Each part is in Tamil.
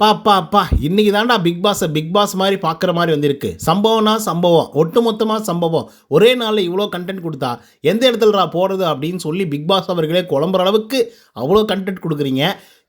பாப்பா அப்பா இன்னைக்கு தாண்டா பிக் பாஸை பிக் பாஸ் மாதிரி பார்க்குற மாதிரி வந்திருக்கு. சம்பவம்னா சம்பவம். ஒட்டுமொத்தமாக சம்பவம். ஒரே நாளில் இவ்வளோ கண்டென்ட் கொடுத்தா எந்த இடத்துலடா போகிறது அப்படின்னு சொல்லி பிக் பாஸ் அவர்களே குழம்புற அளவுக்கு அவ்வளோ கண்டென்ட் கொடுக்குறீங்க.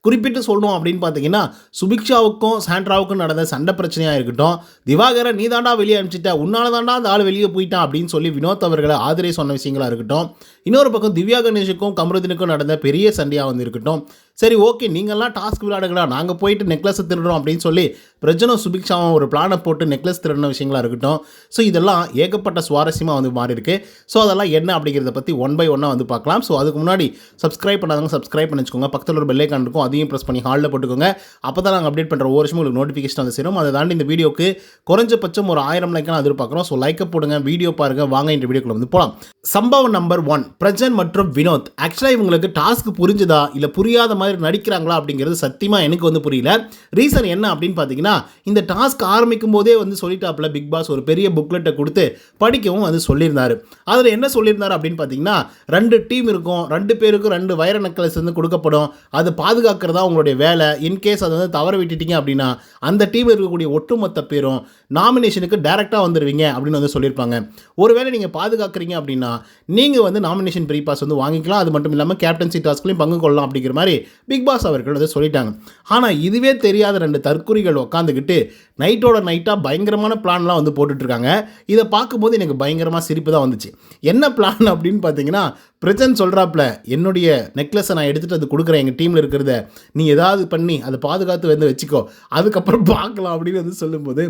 குறிப்பிட்டு சொல்லணும் அப்படின்னு பார்த்தீங்கன்னா சுபிக்ஷாவுக்கும் சாண்ட்ராவுக்கும் நடந்த சண்டை பிரச்சனையாக இருக்கட்டும் திவாகரன் நீ தாண்டா வெளியே அனுப்பிச்சிட்ட உன்னால தாண்டா அந்த ஆள் வெளியே போயிட்டான் அப்படின்னு சொல்லி வினோத் அவர்களை ஆதரவு சொன்ன விஷயங்களாக இருக்கட்டும் இன்னொரு பக்கம் திவ்யா கணேஷுக்கும் கமருதினுக்கும் நடந்த பெரிய சண்டையாக வந்து இருக்கட்டும் சரி ஓகே நீங்கள்லாம் டாஸ்க் விளையாடுங்களா நாங்கள் போயிட்டு நெக்லஸ் திருடுறோம் அப்படின்னு சொல்லி பிரஜனும் சுபிக்ஷாவும் ஒரு பிளானை போட்டு நெக்லஸ் திருடின விஷயங்களா இருக்கட்டும். ஸோ இதெல்லாம் ஏகப்பட்ட சுவாரஸ்யமாக வந்து மாறி இருக்கு ஸோ அதெல்லாம் என்ன அப்படிங்கிறத பற்றி ஒன் பை ஒன்னாக வந்து பார்க்கலாம். ஸோ அதுக்கு முன்னாடி சப்ஸ்கிரைப் பண்ணாதவங்க சப்ஸ்கிரைப் பண்ணி வச்சுக்கோங்க பக்கத்தில் ஒரு பெல்லைக்கான் இருக்கும். அதையும் ப்ரெஸ் பண்ணி ஹாலில் போட்டுக்கோங்க. அப்போ தான் நாங்கள் அப்டேட் பண்ணுற ஒவ்வொரு விஷயம் உங்களுக்கு நோட்டிஃபிகேஷன் வந்து சேரும். அதை தாண்டி இந்த வீடியோக்கு குறைஞ்சபட்சம் ஒரு ஆயிரம் லைக்கெல்லாம் எதிர்பார்க்குறோம். ஸோ லைக்கை போடுங்க வீடியோ பாருங்க வாங்க இந்த வீடியோக்குள்ள வந்து போகலாம் சம்பவம் நம்பர் ஒன் பிரஜன் மற்றும் வினோத். ஆக்சுவலாக இவங்களுக்கு டாஸ்க் புரிஞ்சுதா? இல்லை புரியாத மாதிரி நடிக்கிறாங்களா அப்படிங்கிறது சத்தியமாக எனக்கு வந்து புரியல. ரீசன் என்ன அப்படின்னு பார்த்தீங்கன்னா இந்த டாஸ்க் ஆரம்பிக்கும் போதே வந்து சொல்லிட்டாப்புல பிக் பாஸ் ஒரு பெரிய புக்லெட்டை கொடுத்து படிக்கவும் வந்து சொல்லியிருந்தார். அதில் என்ன சொல்லியிருந்தார் அப்படின்னு பார்த்தீங்கன்னா ரெண்டு டீம் இருக்கும் ரெண்டு பேருக்கும் ரெண்டு வைர நெக்லஸ் வந்து கொடுக்கப்படும். அது பாதுகாக்கிறதா உங்களுடைய வேலை. இன்கேஸ் அதை வந்து தவற விட்டுட்டீங்க அப்படின்னா அந்த டீம் இருக்கக்கூடிய ஒட்டுமொத்த பேரும் நாமினேஷனுக்கு டைரெக்டாக வந்துடுவீங்க அப்படின்னு வந்து சொல்லியிருப்பாங்க. ஒருவேளை நீங்கள் பாதுகாக்கிறீங்க அப்படின்னா நீங்கள் வந்து நாமினேஷன் ப்ரீ பாஸ் வந்து வாங்கிக்கலாம். அது மட்டும் இல்லாமல் கேப்டன்சி டாஸ்க்லையும் பங்கு கொள்ளலாம் அப்படிங்கிற மாதிரி பிக் பாஸ் அவர்கள் வந்து சொல்லிட்டாங்க. ஆனால் இதுவே தெரியாத ரெண்டு தற்குறிகள் உட்காந்துக்கிட்டு நைட்டோட நைட்டாக பயங்கரமான பிளான்லாம் வந்து போட்டுட்ருக்காங்க. இதை பார்க்கும்போது எனக்கு பயங்கரமாக சிரிப்பு தான் வந்துச்சு. என்ன பிளான் அப்படின்னு பார்த்தீங்கன்னா பிரச்சன் சொல்கிறாப்புல என்னுடைய நெக்லஸை நான் எடுத்துகிட்டு அது கொடுக்குறேன். எங்கள் டீமில் இருக்கிறத நீ ஏதாவது பண்ணி அதை பாதுகாத்து வந்து வச்சுக்கோ. அதுக்கப்புறம் பார்க்கலாம் அப்படின்னு வந்து சொல்லும்போது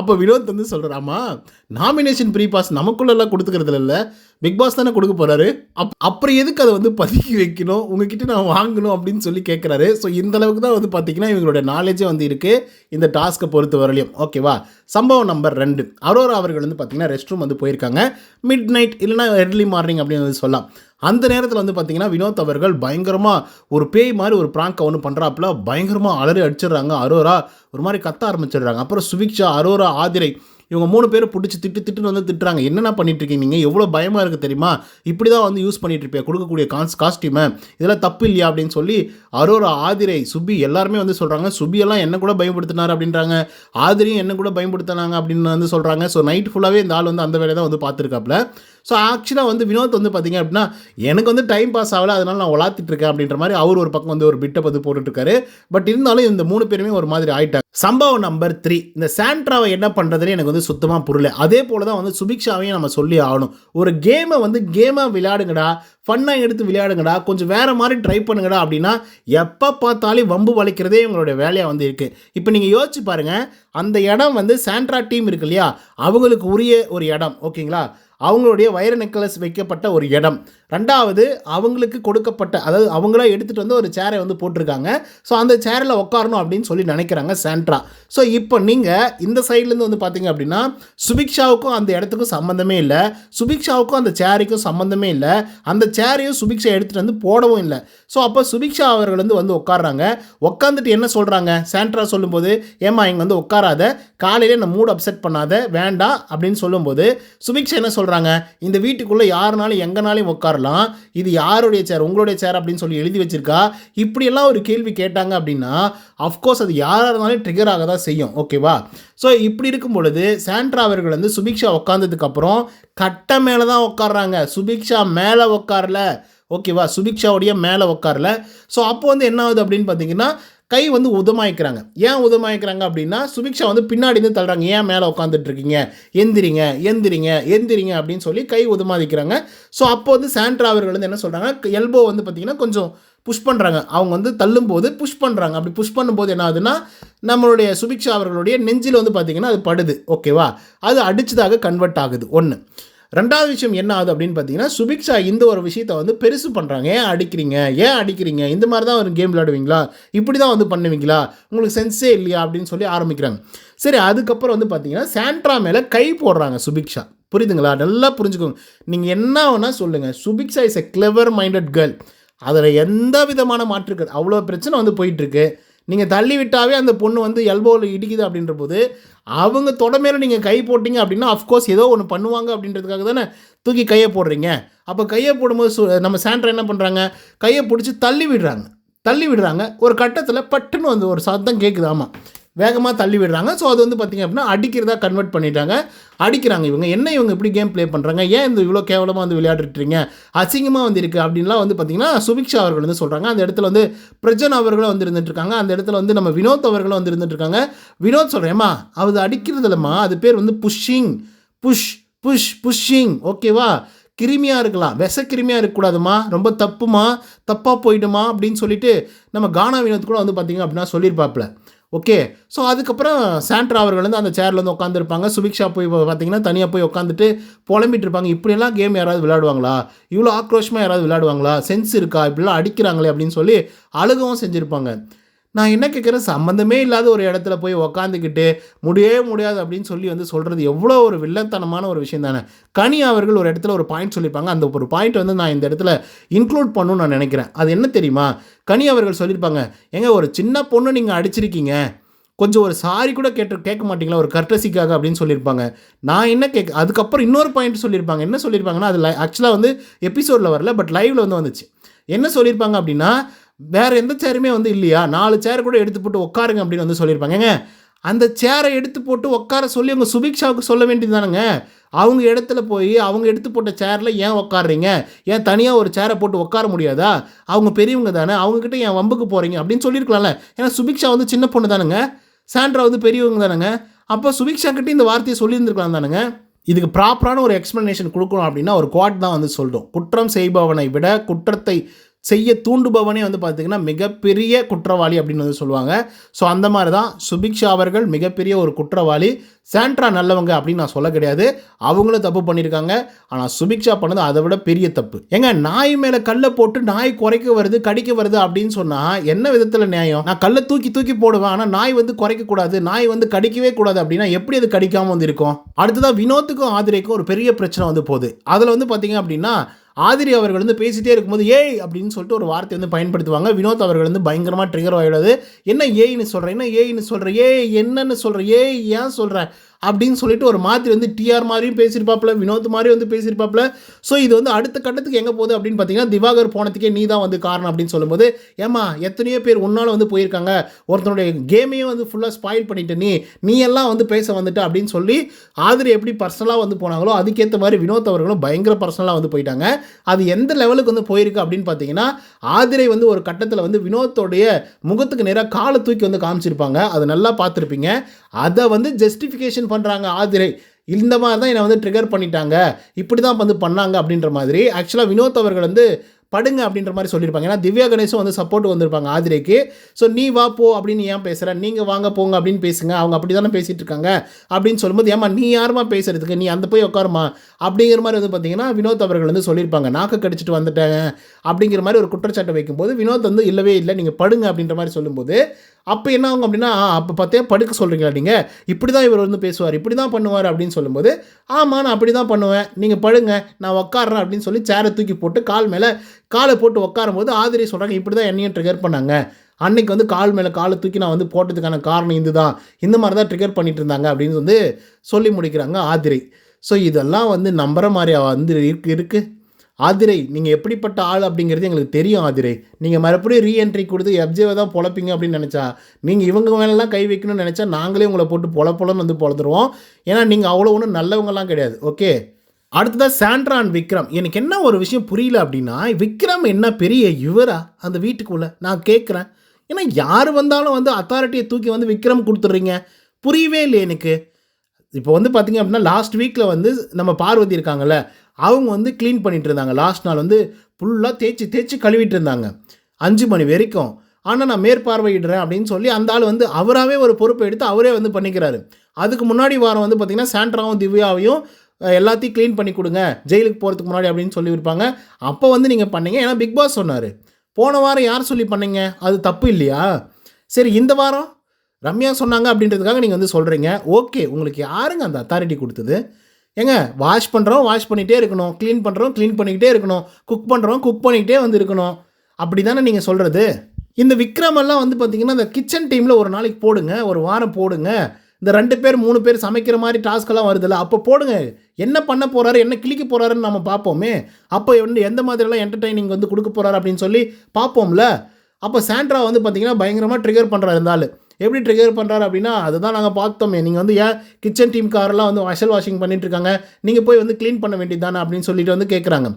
அப்போ வினோத் வந்து சொல்கிறாமா நாமினேஷன் ப்ரீ பாஸ் நமக்குள்ளெல்லாம் கொடுத்துக்கிறது இல்லை பிக் பாஸ் தானே கொடுக்க போகிறாரு அப் அப்புறம் எதுக்கு அதை வந்து பதுக்கி வைக்கணும்? உங்ககிட்ட நான் வாங்கணும் அப்படின்னு சொல்லி கேட்குறாரு ஸோ இந்த அளவுக்கு தான் வந்து பார்த்தீங்கன்னா இவங்களோட நாலேஜே வந்து இருக்குது இந்த டாஸ்க்கை பொறுத்த வரலையும். ஓகேவா சம்பவம் நம்பர் ரெண்டு. அரோரா அவர்கள் வந்து பார்த்தீங்கன்னா ரெஸ்ட் ரூம் வந்து போயிருக்காங்க. மிட் நைட் இல்லைனா எர்லி மார்னிங் அப்படின்னு வந்து சொல்லலாம். அந்த நேரத்தில் வந்து பார்த்தீங்கன்னா வினோத் அவர்கள் பயங்கரமாக ஒரு பேய் மாதிரி ஒரு ப்ராங்கை ஒன்று பண்ணுறாப்புல பயங்கரமாக அலறி அடிச்சிடுறாங்க அரோரா. ஒரு மாதிரி கத்த ஆரம்பிச்சிடுறாங்க. அப்புறம் சுபிக்ஷா அரோரா ஆதிரை இவங்க மூணு பேரும் பிடிச்சி திட்டு திட்டுன்னு வந்து திட்டுறாங்க. என்னென்ன பண்ணிட்டு இருக்கீங்க நீங்கள் எவ்வளோ பயமாக இருக்குது தெரியுமா? இப்படி தான் வந்து யூஸ் பண்ணிட்டு இருப்பியா கொடுக்கக்கூடிய கான்ஸ் காஸ்டியூமை இதெல்லாம் தப்பு இல்லையா? அப்படின்னு சொல்லி அரோரா ஆதிரை சுபி எல்லாருமே வந்து சொல்கிறாங்க சுபியெல்லாம் என்ன கூட பயன்படுத்தினார் அப்படின்றாங்க. ஆதிரியும் என்ன கூட பயன்படுத்தினாங்க அப்படின்னு வந்து சொல்கிறாங்க ஸோ நைட் ஃபுல்லாகவே இந்த ஆள் வந்து அந்த வேலையை தான் வந்து பார்த்துருக்காப்புல. ஸோ ஆக்சுவலாக வந்து வினோத் வந்து பார்த்திங்க அப்படின்னா எனக்கு வந்து டைம் பாஸ் ஆகலை அதனால நான் உலாத்திட்டு இருக்கேன் அப்படின்ற மாதிரி அவர் ஒரு பக்கம் வந்து ஒரு பிட்டை வந்து போட்டுட்ருக்காரு பட் இருந்தாலும் இந்த மூணு பேருமே ஒரு மாதிரி ஆயிட்டாங்க. சம்பவம் நம்பர் த்ரீ இந்த சாண்ட்ராவை என்ன பண்ணுறதுன்னு எனக்கு வந்து சுத்தமாக புரியல. அதே போல தான் வந்து சுபிக்ஷாவையும் நம்ம சொல்லி ஆகணும். ஒரு கேமை வந்து கேமாக விளையாடுங்கடா. ஃபன்னாக எடுத்து விளையாடுங்கடா கொஞ்சம் வேறு மாதிரி ட்ரை பண்ணுங்கடா அப்படின்னா எப்போ பார்த்தாலும் வம்பு வளைக்கிறதே இவங்களுடைய வேலையாக வந்து இருக்குது இப்போ நீங்கள் யோசிச்சு பாருங்கள் அந்த இடம் வந்து சாண்ட்ரா டீம் இருக்கு இல்லையா? அவங்களுக்கு உரிய ஒரு இடம் ஓகேங்களா? அவங்களுடைய வைர நெக்லஸ் வைக்கப்பட்ட ஒரு இடம். ரெண்டாவது அவங்களுக்கு கொடுக்கப்பட்ட அதாவது அவங்களா எடுத்துகிட்டு வந்து ஒரு சேரை வந்து போட்டிருக்காங்க. ஸோ அந்த சேரில் உட்காரணும் அப்படின்னு சொல்லி நினைக்கிறாங்க சாண்ட்ரா ஸோ இப்போ நீங்கள் இந்த சைட்லேருந்து வந்து பார்த்தீங்க அப்படின்னா சுபிக்ஷாவுக்கும் அந்த இடத்துக்கும் சம்மந்தமே இல்லை. சுபிக்ஷாவுக்கும் அந்த சேருக்கும் சம்மந்தமே இல்லை. அந்த சேரையும் சுபிக்ஷா எடுத்துகிட்டு வந்து போடவும் இல்லை. ஸோ அப்போ சுபிக்ஷா அவர்கள் வந்து வந்து உட்காடுறாங்க உட்காந்துட்டு என்ன சொல்கிறாங்க சாண்ட்ரா சொல்லும்போது ஏமா இங்கே வந்து உட்காராத. காலையிலே நான் மூட் அப்செட் பண்ணாத. வேண்டாம். அப்படின்னு சொல்லும்போது சுபிக்ஷா என்ன சொல்கிறாங்க இந்த வீட்டுக்குள்ளே யாருனாலும் எங்கனாலையும் உட்காரலாம். இது யாருடைய சேர் உங்களுடைய சேர் அப்படின்னு சொல்லி எழுதி வச்சிருக்கா. இப்படியெல்லாம் ஒரு கேள்வி கேட்டாங்க அப்படின்னா அஃப்கோர்ஸ் அது யாராக இருந்தாலும் ட்ரிகர் ஆக தான் செய்யும். ஓகேவா ஸோ இப்படி இருக்கும் பொழுது சாண்ட்ரா அவர்கள் வந்து சுபிக்ஷா உட்காந்ததுக்கப்புறம் கட்டை மேலே தான் உட்காடுறாங்க சுபிக்ஷா மேலே உட்காரல? ஓகேவா? சுபிக்ஷாவுடைய மேலே உட்காரல. ஸோ அப்போ வந்து என்ன ஆகுது அப்படின்னு பார்த்தீங்கன்னா கை வந்து உதமாயிக்கிறாங்க. ஏன் உதமாயிக்கிறாங்க அப்படின்னா சுபிக்ஷா வந்து பின்னாடி இருந்து தள்ளுறாங்க. ஏன் மேலே உட்காந்துட்டு இருக்கீங்க? எந்திரிங்க எந்திரிங்க எந்திரிங்க அப்படின்னு சொல்லி கை உதமாதிக்கிறாங்க. ஸோ அப்போ வந்து சாண்ட்ரா அவர்கள் வந்து என்ன சொல்கிறாங்க எல்போ வந்து பார்த்திங்கன்னா கொஞ்சம் புஷ் பண்ணுறாங்க அவங்க வந்து தள்ளும்போது புஷ் பண்ணுறாங்க அப்படி புஷ் பண்ணும்போது என்ன ஆகுதுன்னா நம்மளுடைய சுபிக்ஷா அவர்களுடைய நெஞ்சில் வந்து பார்த்திங்கன்னா அது படுது. ஓகேவா? அது அடிச்சதாக கன்வெர்ட் ஆகுது. ஒன்று ரெண்டாவது விஷயம் என்ன ஆகுது அப்படின்னு பார்த்தீங்கன்னா சுபிக்ஷா இந்த ஒரு விஷயத்தை வந்து பெருசு பண்ணுறாங்க ஏன் அடிக்கிறீங்க? ஏன் அடிக்கிறீங்க? இந்த மாதிரி தான் ஒரு கேம் விளையாடுவீங்களா? இப்படி தான் வந்து பண்ணுவீங்களா? உங்களுக்கு சென்ஸே இல்லையா? அப்படின்னு சொல்லி ஆரம்பிக்கிறாங்க. சரி அதுக்கப்புறம் வந்து பார்த்தீங்கன்னா சாண்ட்ரா மேலே கை போடுறாங்க சுபிக்ஷா. புரியுதுங்களா? நல்லா புரிஞ்சுக்கோங்க. நீங்கள் என்ன வேணால் சொல்லுங்கள் Subiksha is a clever minded girl அதில் எந்த விதமான மாற்றுக்கள் அவ்வளோ பிரச்சனை வந்து போயிட்டுருக்கு நீங்கள் தள்ளி விட்டாவே அந்த பொண்ணு வந்து எல்போவில் இடிக்குது அப்படின்ற போது அவங்க தொடமேல நீங்கள் கை போட்டிங்க அப்படின்னா அஃப்கோர்ஸ் ஏதோ ஒன்று பண்ணுவாங்க அப்படின்றதுக்காக தானே தூக்கி கையை போடுறீங்க. அப்போ கையை போடும்போது சு நம்ம சாண்ட்ரா என்ன பண்ணுறாங்க கையை பிடிச்சி தள்ளி விடுறாங்க தள்ளி விடுறாங்க ஒரு கட்டத்தில் பட்டுன்னு வந்து ஒரு சத்தம் கேட்குது ஆமாம் வேகமாக தள்ளி விடுறாங்க. ஸோ அது வந்து பார்த்திங்க அப்படின்னா அடிக்கிறதா கன்வெர்ட் பண்ணிட்டாங்க. அடிக்கிறாங்க இவங்க. என்ன இவங்க இப்படி கேம் ப்ளே பண்ணுறாங்க ஏன் இந்த இவ்வளோ கேவலமாக வந்து விளையாடுறீங்க அசிங்கமாக வந்து இருக்குது அப்படின்லாம் வந்து பார்த்திங்கன்னா சுபிக்ஷா அவர்கள் வந்து சொல்கிறாங்க அந்த இடத்துல வந்து பிரஜன் அவர்களும் வந்து இருந்துட்டுருக்காங்க அந்த இடத்துல வந்து நம்ம வினோத் அவர்களும் வந்து இருந்துட்டுருக்காங்க வினோத் சொல்கிறேம்மா அது அடிக்கிறது இல்லைம்மா. அது பேர் வந்து புஷ்ஷிங் புஷ் புஷ் புஷ்ஷிங் ஓகேவா கிருமியாக இருக்கலாம். விஷ கிருமியாக இருக்கக்கூடாதுமா. ரொம்ப தப்புமா? தப்பாக போயிடுமா? அப்படின்னு சொல்லிட்டு நம்ம கானா வினோத் கூட வந்து பார்த்திங்க அப்படின்னா சொல்லியிருப்பாப்புல. ஓகே ஸோ அதுக்கப்புறம் சாண்ட்ரா அவர்கள் வந்து அந்த சேரில் வந்து உட்காந்துருப்பாங்க சுபிக்ஷா போய் பார்த்தீங்கன்னா தனியாக போய் உட்காந்துட்டு புலம்பிட்டு இருப்பாங்க. இப்படியெல்லாம் கேம் யாராவது விளையாடுவாங்களா? இவ்வளோ ஆக்ரோஷமாக யாராவது விளையாடுவாங்களா? சென்ஸ் இருக்கா? இப்படிலாம் அடிக்கிறாங்களே அப்படின்னு சொல்லி அழுகவும் செஞ்சுருப்பாங்க. நான் என்ன கேட்குறேன் சம்மந்தமே இல்லாத ஒரு இடத்துல போய் உக்காந்துக்கிட்டு முடியவே முடியாது அப்படின்னு சொல்லி வந்து சொல்கிறது எவ்வளோ ஒரு வில்லத்தனமான ஒரு விஷயம் தானே. கனி அவர்கள் ஒரு இடத்துல ஒரு பாயிண்ட் சொல்லியிருப்பாங்க. அந்த ஒரு பாயிண்ட் வந்து நான் இந்த இடத்துல இன்க்ளூட் பண்ணணும்னு நான் நினைக்கிறேன். அது என்ன தெரியுமா? கனி அவர்கள் சொல்லியிருப்பாங்க ஏங்க ஒரு சின்ன பொண்ணு நீங்கள் அடிச்சிருக்கீங்க. கொஞ்சம் ஒரு சாரி கூட கேட்டு கேட்க மாட்டீங்களா? ஒரு கர்டசிக்காக அப்படின்னு சொல்லியிருப்பாங்க. நான் என்ன கேட்க அதுக்கப்புறம் இன்னொரு பாயிண்ட் சொல்லியிருப்பாங்க. என்ன சொல்லியிருப்பாங்கன்னா அது ஆக்சுவலாக வந்து எபிசோடில் வரல பட் லைவில் வந்து வந்துச்சு. என்ன சொல்லியிருப்பாங்க அப்படின்னா வேறு எந்த சேருமே வந்து இல்லையா? நாலு சேர் கூட எடுத்து போட்டு உட்காருங்க அப்படின்னு வந்து சொல்லியிருப்பாங்க. அந்த சேரை எடுத்து போட்டு உட்கார சொல்லி அவங்க சுபிக்ஷாவுக்கு சொல்ல வேண்டியதுதானுங்க அவங்க இடத்துல போய் அவங்க எடுத்து போட்ட சேரில் ஏன் உட்காடுறீங்க ஏன் தனியாக ஒரு சேரை போட்டு உட்கார முடியாதா? அவங்க பெரியவங்க தானே அவங்கக்கிட்ட ஏன் வம்புக்கு போகிறீங்க அப்படின்னு சொல்லியிருக்கலாம்ல. ஏன்னா சுபிக்ஷா வந்து சின்ன பொண்ணு தானுங்க. சாண்ட்ரா வந்து பெரியவங்க தானுங்க. அப்போ சுபிக்ஷா கிட்டே இந்த வார்த்தையை சொல்லியிருந்துருக்கலாம் தானுங்க. இதுக்கு ப்ராப்பரான ஒரு எக்ஸ்ப்ளனேஷன் கொடுக்கணும் அப்படின்னா ஒரு குவாட் தான் வந்து சொல்கிறோம் குற்றம் செய்பவனை விட குற்றத்தை செய்ய தூண்டுபவனே வந்து பார்த்திங்கன்னா மிகப்பெரிய குற்றவாளி அப்படின்னு வந்து சொல்லுவாங்க. ஸோ அந்த மாதிரி தான் சுபிக்ஷா அவர்கள் மிகப்பெரிய ஒரு குற்றவாளி. சாண்ட்ரா நல்லவங்க அப்படின்னு நான் சொல்ல கிடையாது. அவங்களும் தப்பு பண்ணியிருக்காங்க. ஆனால் சுபிக்ஷா பண்ணது அதை விட பெரிய தப்பு. ஏங்க நாய் மேலே கல்லை போட்டு நாய் குறைக்க வருது கடிக்க வருது அப்படின்னு சொன்னால் என்ன விதத்தில் நியாயம்? நான் கல்லை தூக்கி தூக்கி போடுவேன். ஆனால் நாய் வந்து குறைக்கக்கூடாது நாய் வந்து கடிக்கவே கூடாது அப்படின்னா எப்படி அது கடிக்காமல் வந்து இருக்கும்? அடுத்ததான் வினோத்துக்கும் ஆதிரைக்கும் ஒரு பெரிய பிரச்சனை வந்து போகுது. அதில் வந்து பார்த்தீங்க அப்படின்னா ஆதிரி அவர்கள் வந்து பேசிட்டே இருக்கும்போது ஏய்! அப்படின்னு சொல்லிட்டு ஒரு வார்த்தை வந்து பயன்படுத்துவாங்க. வினோத் அவர்கள் வந்து பயங்கரமாக ட்ரிகர் ஆகிடாது என்ன ஏய்னு சொல்கிறேன் என்ன ஏய்னு சொல்கிறேன் ஏய் என்னன்னு சொல்கிறேன் ஏய் ஏன் சொல்கிறேன் அப்படின்னு சொல்லிட்டு ஒரு மாதிரி வந்து டிஆர் மாதிரியும் பேசியிருப்பாப்புல வினோத் மாதிரி வந்து பேசியிருப்பாப்புல. ஸோ இது வந்து அடுத்த கட்டத்துக்கு எங்கே போகுது அப்படின்னு பார்த்தீங்கன்னா திவாகர் போனதுக்கே நீ தான் வந்து காரணம் அப்படின்னு சொல்லும்போது ஏமா எத்தனையோ பேர் உன்னால் வந்து போயிருக்காங்க. ஒருத்தனுடைய கேமையும் வந்து ஃபுல்லாக ஸ்பாயில் பண்ணிட்டு நீ நீ எல்லாம் வந்து பேச வந்துட்ட அப்படின்னு சொல்லி ஆதிரி எப்படி பர்சனலாக வந்து போனாங்களோ அதுக்கேற்ற மாதிரி வினோத் அவர்களும் பயங்கர பர்சனலாக வந்து போயிட்டாங்க. அது எந்த லெவலுக்கு வந்து போயிருக்கு அப்படின்னு பார்த்தீங்கன்னா ஆதிரை வந்து ஒரு கட்டத்தில் வந்து வினோத்தோடைய முகத்துக்கு நேராக காலை தூக்கி வந்து காமிச்சிருப்பாங்க. அதை நல்லா பார்த்துருப்பீங்க அதை வந்து ஜஸ்டிஃபிகேஷன் பண்ணுறாங்க ஆதிரை. இந்த மாதிரி தான் என்னை வந்து ட்ரிகர் பண்ணிட்டாங்க. இப்படி தான் வந்து பண்ணாங்க அப்படின்ற மாதிரி. ஆக்சுவலாக வினோத் அவர்கள் வந்து படுங்க அப்படின்ற மாதிரி சொல்லியிருப்பாங்க. ஏன்னா திவ்யா கணேசும் வந்து சப்போர்ட் வந்திருப்பாங்க ஆதிரைக்கு. ஸோ நீ வா போ அப்படின்னு ஏன் பேசுகிற நீங்கள் வாங்க போங்க அப்படின்னு பேசுங்க. அவங்க அப்படி தானே பேசிகிட்டு இருக்காங்க அப்படின்னு சொல்லும்போது ஏமா நீ யாருமா பேசுகிறதுக்கு நீ அந்த போய் உட்காருமா அப்படிங்கிற மாதிரி வந்து பார்த்தீங்கன்னா வினோத் அவர்கள் வந்து சொல்லியிருப்பாங்க. நாக்கு கடிச்சிட்டு வந்துட்டேன் அப்படிங்கிற மாதிரி ஒரு குற்றச்சாட்டை வைக்கும்போது வினோத் வந்து இல்லவே இல்லை நீங்கள் படுங்க அப்படின்ற மாதிரி சொல்லும்போது அப்போ என்ன ஆகும் அப்படின்னா அப்போ பார்த்தே படுக்க சொல்கிறீங்களா நீங்கள் இப்படி தான் இவர் வந்து பேசுவார் இப்படி தான் பண்ணுவார் அப்படின்னு சொல்லும்போது ஆமாம் நான் அப்படி தான் பண்ணுவேன். நீங்கள் படுங்க நான் உட்காடுறேன் அப்படின்னு சொல்லி சேரை தூக்கி போட்டு கால் மேலே காலை போட்டு உட்காரும் போது ஆதிரி சொல்கிறாங்க இப்படி தான் என்னையும் ட்ரிகர் பண்ணாங்க. அன்னைக்கு வந்து கால் மேலே காலை தூக்கி நான் வந்து போட்டதுக்கான காரணம் இதுதான். இந்த மாதிரி தான் ட்ரிகர் பண்ணிட்டு இருந்தாங்க அப்படின்னு வந்து சொல்லி முடிக்கிறாங்க ஆதிரை. ஸோ இதெல்லாம் வந்து நம்புகிற மாதிரி வந்து இருக்கு இருக்குது ஆதிரை நீங்கள் எப்படிப்பட்ட ஆள் அப்படிங்கிறது எங்களுக்கு தெரியும் ஆதிரை. நீங்கள் மறுபடியும் ரீஎன்ட்ரி கொடுத்து எஃப்ஜேவை தான் பொழப்பீங்க அப்படின்னு நினச்சா நீங்கள் இவங்க மேலெலாம் கை வைக்கணும்னு நினச்சா நாங்களே உங்களை போட்டு பொல வந்து பொழந்துருவோம். ஏன்னா நீங்கள் அவ்வளோ ஒன்றும் நல்லவங்கலாம் கிடையாது. ஓகே அடுத்ததாக சாண்ட்ரா அண்ட் விக்ரம் எனக்கு என்ன ஒரு விஷயம் புரியல அப்படின்னா விக்ரம் என்ன பெரிய இவரா அந்த வீட்டுக்குள்ளே? நான் கேட்குறேன் ஏன்னா யார் வந்தாலும் வந்து அத்தாரிட்டியை தூக்கி வந்து விக்ரம் கொடுத்துட்றீங்க. புரியவே இல்லை எனக்கு. இப்போ வந்து பார்த்திங்க அப்படின்னா லாஸ்ட் வீக்கில் வந்து நம்ம பார்வதி இருக்காங்கல்ல அவங்க வந்து க்ளீன் பண்ணிட்டு இருந்தாங்க. லாஸ்ட் நாள் வந்து ஃபுல்லாக தேய்ச்சி தேய்ச்சி கழுவிட்டு இருந்தாங்க. அஞ்சு மணி வரைக்கும். ஆனால் நான் மேற்பார்வையிடுறேன் அப்படின்னு சொல்லி அந்த ஆள் வந்து அவராகவே ஒரு பொறுப்பை எடுத்து அவரே வந்து பண்ணிக்கிறாரு. அதுக்கு முன்னாடி வாரம் வந்து பார்த்திங்கன்னா சாண்ட்ராவும் திவ்யாவையும் எல்லாத்தையும் க்ளீன் பண்ணி கொடுங்க. ஜெயிலுக்கு போகிறதுக்கு முன்னாடி அப்படின்னு சொல்லியிருப்பாங்க. அப்போ வந்து நீங்கள் பண்ணீங்க. ஏன்னா பிக் பாஸ் சொன்னார். போன வாரம் யார் சொல்லி பண்ணீங்க? அது தப்பு இல்லையா? சரி இந்த வாரம் ரம்யா சொன்னாங்க அப்படின்றதுக்காக நீங்கள் வந்து சொல்கிறீங்க ஓகே உங்களுக்கு யாருங்க அந்த அத்தாரிட்டி கொடுத்தது? ஏங்க வாஷ் பண்ணுறோம் வாஷ் பண்ணிகிட்டே இருக்கணும். க்ளீன் பண்ணுறோம் க்ளீன் பண்ணிக்கிட்டே இருக்கணும். குக் பண்ணுறோம் குக் பண்ணிக்கிட்டே வந்து இருக்கணும் அப்படி தானே நீங்கள் சொல்கிறது இந்த விக்ரமெல்லாம் வந்து பார்த்தீங்கன்னா இந்த கிச்சன் டீமில் ஒரு நாளைக்கு போடுங்க ஒரு வாரம் போடுங்க. இந்த ரெண்டு பேர் மூணு பேர் சமைக்கிற மாதிரி டாஸ்க்கெல்லாம் வருதுல்ல அப்போ போடுங்க. என்ன பண்ண போகிறாரு என்ன கிளிக்க போகிறாருன்னு நம்ம பார்ப்போமே அப்போ வந்து எந்த மாதிரிலாம் என்டர்டைனிங் வந்து கொடுக்க போகிறாரு அப்படின்னு சொல்லி பார்ப்போம்ல அப்போ சாண்ட்ரா வந்து பார்த்தீங்கன்னா பயங்கரமாக ட்ரிகர் பண்ணுறாரு இருந்தாலும் எப்படி ட்ரிகர் பண்ணுறாரு அப்படின்னா அதுதான் நாங்கள் பார்த்தோமே. நீங்கள் வந்து ஏன் கிச்சன் டீம் காரெல்லாம் வந்து வாஷல் வாஷிங் பண்ணிட்டுருக்காங்க நீங்கள் போய் வந்து க்ளீன் பண்ண வேண்டியது தானே அப்படின்னு சொல்லிட்டு வந்து கேட்குறாங்க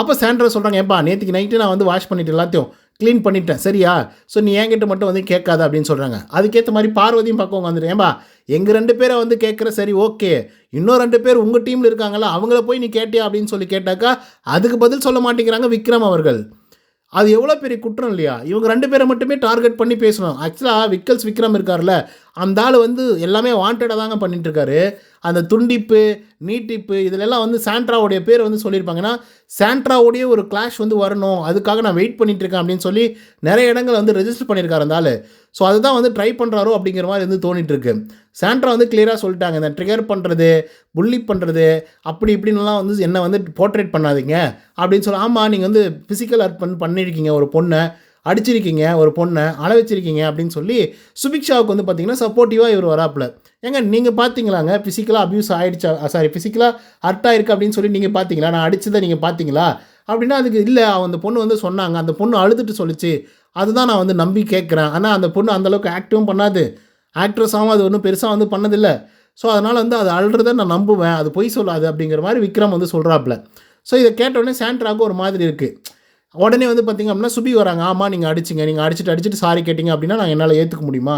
அப்போ சாண்ட்ரா சொல்கிறாங்க ஏப்பா நேற்றுக்கு நைட்டு நான் வந்து வாஷ் பண்ணிட்டு எல்லாத்தையும் க்ளீன் பண்ணிட்டேன். சரியா? ஸோ நீ என்கிட்ட மட்டும் வந்து கேட்காத அப்படின்னு சொல்கிறாங்க அதுக்கேற்ற மாதிரி பார்வதியும் பக்கம் வந்துட்டு ஏன்பா எங்கள் ரெண்டு பேரை வந்து கேட்குற சரி ஓகே. இன்னும் ரெண்டு பேர் உங்கள் டீமில் இருக்காங்களா அவங்கள போய் நீ கேட்டியா? அப்படின்னு சொல்லி கேட்டாக்கா அதுக்கு பதில் சொல்ல மாட்டேங்கிறாங்க விக்ரம் அவர்கள். அது எவ்வளோ பெரிய குற்றம் இல்லையா? இவங்க ரெண்டு பேரை மட்டுமே டார்கெட் பண்ணி பேசணும். ஆக்சுவலாக விக்கல்ஸ் விக்ரம் இருக்கார்ல அந்த ஆள் வந்து எல்லாமே வாண்டடாக தாங்க பண்ணிட்டுருக்காரு அந்த துண்டிப்பு நீட்டிப்பு இதிலெல்லாம் வந்து சாண்ட்ராவுடைய பேர் வந்து சொல்லியிருப்பாங்கன்னா சாண்ட்ராவுடைய ஒரு கிளாஷ் வந்து வரணும். அதுக்காக நான் வெயிட் பண்ணிகிட்ருக்கேன் அப்படின்னு சொல்லி நிறைய இடங்கள் வந்து ரெஜிஸ்டர் பண்ணியிருக்காரு அந்த ஆள். ஸோ அதுதான் வந்து ட்ரை பண்ணுறாரோ அப்படிங்கிற மாதிரி வந்து தோணிகிட்டு இருக்குது சாண்ட்ரா வந்து கிளியராக சொல்லிட்டாங்க இந்த ட்ரிகர் பண்ணுறது புள்ளி பண்ணுறது அப்படி இப்படின்லாம் வந்து என்னை வந்து போர்ட்ரேட் பண்ணாதீங்க. அப்படின்னு சொல்லி ஆமாம் நீங்கள் வந்து ஃபிசிக்கல் அர்ட் பண்ணியிருக்கீங்க ஒரு பொண்ணை அடிச்சிருக்கீங்க ஒரு பொண்ணை அழ வச்சிருக்கீங்க அப்படின்னு சொல்லி சுபிக்ஷாவுக்கு வந்து பார்த்தீங்கன்னா சப்போர்ட்டிவாக இவர் வராப்புல. ஏங்க நீங்கள் பார்த்தீங்களாங்க ஃபிசிக்கலாக அப்யூஸ் ஆகிடுச்சா சாரி ஃபிசிக்கலாக ஹர்ட் ஆயிருக்கு அப்படின்னு சொல்லி நீங்கள் பார்த்தீங்களா நான் அடிச்சதை நீங்கள் பார்த்தீங்களா அப்படின்னா அதுக்கு இல்லை அந்த பொண்ணு வந்து சொன்னாங்க அந்த பொண்ணு அழுதுட்டு சொல்லிச்சு. அதுதான் நான் வந்து நம்பி கேட்குறேன் ஆனால் அந்த பொண்ணு அந்தளவுக்கு ஆக்டிவும் பண்ணாது. ஆக்ட்ரஸாகவும் அது ஒன்றும் பெருசாக வந்து பண்ணதில்லை. ஸோ அதனால் வந்து அது அழுறத நான் நம்புவேன். அது பொய் சொல்லாது அப்படிங்கிற மாதிரி விக்ரம் வந்து சொல்கிறாப்புல ஸோ இதை கேட்டவுடனே சாண்ட்ராக்கு ஒரு மாதிரி இருக்குது உடனே வந்து பார்த்திங்க அப்படின்னா சுபி வராங்க ஆமாம் நீங்கள் அடிச்சிங்க. நீங்கள் அடிச்சுட்டு அடிச்சுட்டு சாரி கேட்டிங்க அப்படின்னா நான் என்னால் ஏற்றுக்க முடியுமா?